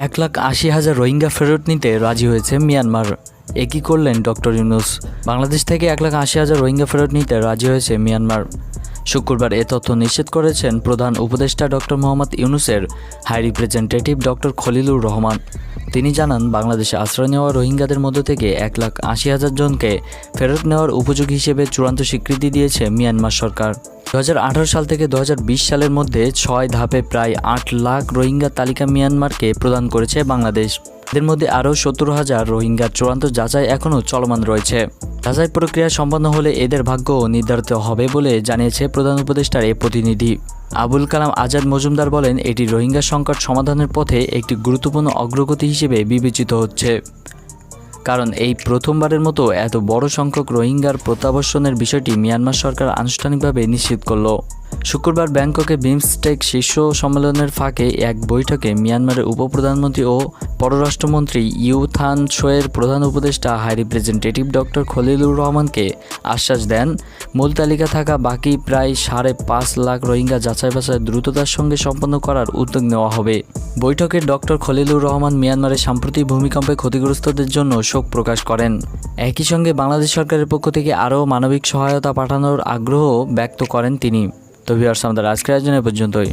এক লাখ আশি হাজার রোহিঙ্গা ফেরত নিতে রাজি হয়েছে মিয়ানমার। একই করলেন ডক্টর ইউনুস? বাংলাদেশ থেকে এক লাখ আশি হাজার রোহিঙ্গা ফেরত নিতে রাজি হয়েছে মিয়ানমার। শুক্রবার এ তথ্য নিশ্চিত করেছেন প্রধান উপদেষ্টা ডক্টর মোহাম্মদ ইউনুসের high representative doctor Khalilur Rahman. তিনি জানান, বাংলাদেশে আশ্রয় নেওয়া রোহিঙ্গাদের মধ্য থেকে এক লাখ আশি হাজার জনকে ফেরত নেওয়ার উপযোগী হিসেবে চূড়ান্ত স্বীকৃতি দিয়েছে মিয়ানমার সরকার। দু হাজার আঠারো সাল থেকে দুহাজার বিশ সালের মধ্যে ছয় ধাপে প্রায় আট লাখ রোহিঙ্গা তালিকা মিয়ানমারকে প্রদান করেছে বাংলাদেশ। এদের মধ্যে আরও সত্তর হাজার রোহিঙ্গার চূড়ান্ত যাচাই এখনও চলমান রয়েছে। যাচাই প্রক্রিয়া সম্পন্ন হলে এদের ভাগ্য নির্ধারিত হবে বলে জানিয়েছে প্রধান উপদেষ্টার এ প্রতিনিধি। আবুল কালাম আজাদ মজুমদার বলেন, এটি রোহিঙ্গা সংকট সমাধানের পথে একটি গুরুত্বপূর্ণ অগ্রগতি হিসেবে বিবেচিত হচ্ছে। কারণ এই প্রথমবারের মতো এত বড় সংখ্যক রোহিঙ্গার প্রত্যাবর্ষণের বিষয়টি মিয়ানমার সরকার আনুষ্ঠানিকভাবে নিশ্চিত করল। শুক্রবার ব্যাংককে বিমস্টেক শীর্ষ সম্মেলনের ফাঁকে এক বৈঠকে মিয়ানমারের উপপ্রধানমন্ত্রী ও পররাষ্ট্রমন্ত্রী ইউ থান শোয়ের প্রধান উপদেষ্টা, হাই রিপ্রেজেন্টেটিভ ডক্টর খলিলুর রহমানকে আশ্বাস দেন। মূল তালিকা থাকা বাকি প্রায় সাড়ে পাঁচ লাখ রোহিঙ্গা যাচাই বাছাই দ্রুততার সঙ্গে সম্পন্ন করার উদ্যোগ নেওয়া হবে। বৈঠকে ডক্টর খলিলুর রহমান মিয়ানমারের সাম্প্রতিক ভূমিকম্পে ক্ষতিগ্রস্তদের জন্য শোক প্রকাশ করেন। একই সঙ্গে বাংলাদেশ সরকারের পক্ষ থেকে আরও মানবিক সহায়তা পাঠানোর আগ্রহ ব্যক্ত করেন তিনি। তো ভিউয়ার্স আমাদের আজকের আয়োজনে পর্যন্তই।